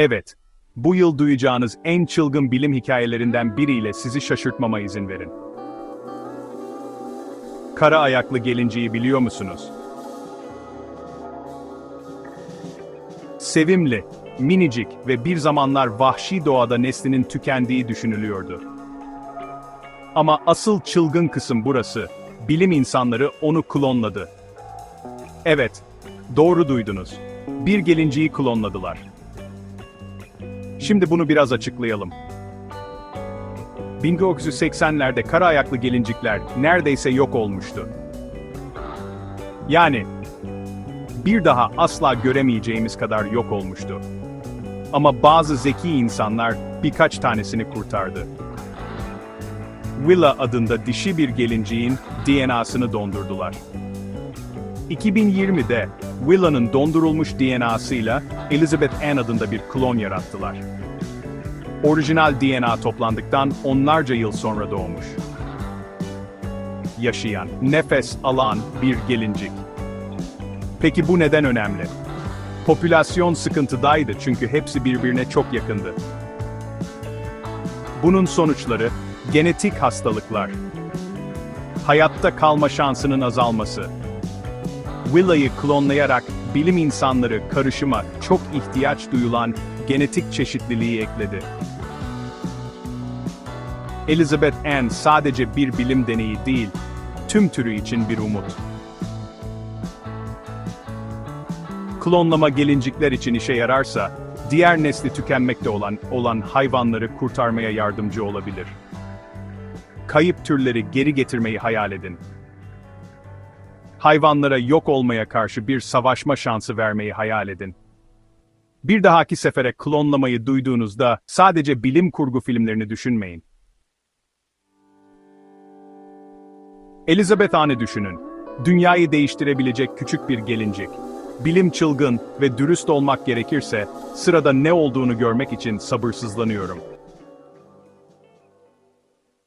Evet, bu yıl duyacağınız en çılgın bilim hikayelerinden biriyle sizi şaşırtmama izin verin. Kara ayaklı gelinciyi biliyor musunuz? Sevimli, minicik ve bir zamanlar vahşi doğada neslinin tükendiği düşünülüyordu. Ama asıl çılgın kısım burası. Bilim insanları onu klonladı. Evet, doğru duydunuz. Bir gelinciyi klonladılar. Şimdi bunu biraz açıklayalım. 1980'lerde kara ayaklı gelincikler neredeyse yok olmuştu. Yani bir daha asla göremeyeceğimiz kadar yok olmuştu. Ama bazı zeki insanlar birkaç tanesini kurtardı. Willa adında dişi bir gelinciğin DNA'sını dondurdular. 2020'de Willa'nın dondurulmuş DNA'sıyla Elizabeth Ann adında bir klon yarattılar. Orijinal DNA toplandıktan onlarca yıl sonra doğmuş. Yaşayan, nefes alan bir gelincik. Peki bu neden önemli? Popülasyon sıkıntıdaydı çünkü hepsi birbirine çok yakındı. Bunun sonuçları genetik hastalıklar, hayatta kalma şansının azalması, Willa'yı klonlayarak bilim insanları karışıma çok ihtiyaç duyulan genetik çeşitliliği ekledi. Elizabeth Ann sadece bir bilim deneyi değil, tüm türü için bir umut. Klonlama gelincikler için işe yararsa, diğer nesli tükenmekte olan olan hayvanları kurtarmaya yardımcı olabilir. Kayıp türleri geri getirmeyi hayal edin. Hayvanlara yok olmaya karşı bir savaşma şansı vermeyi hayal edin. Bir dahaki sefere klonlamayı duyduğunuzda sadece bilim kurgu filmlerini düşünmeyin. Elizabeth Ann'i düşünün. Dünyayı değiştirebilecek küçük bir gelincik. Bilim çılgın ve dürüst olmak gerekirse, sırada ne olduğunu görmek için sabırsızlanıyorum.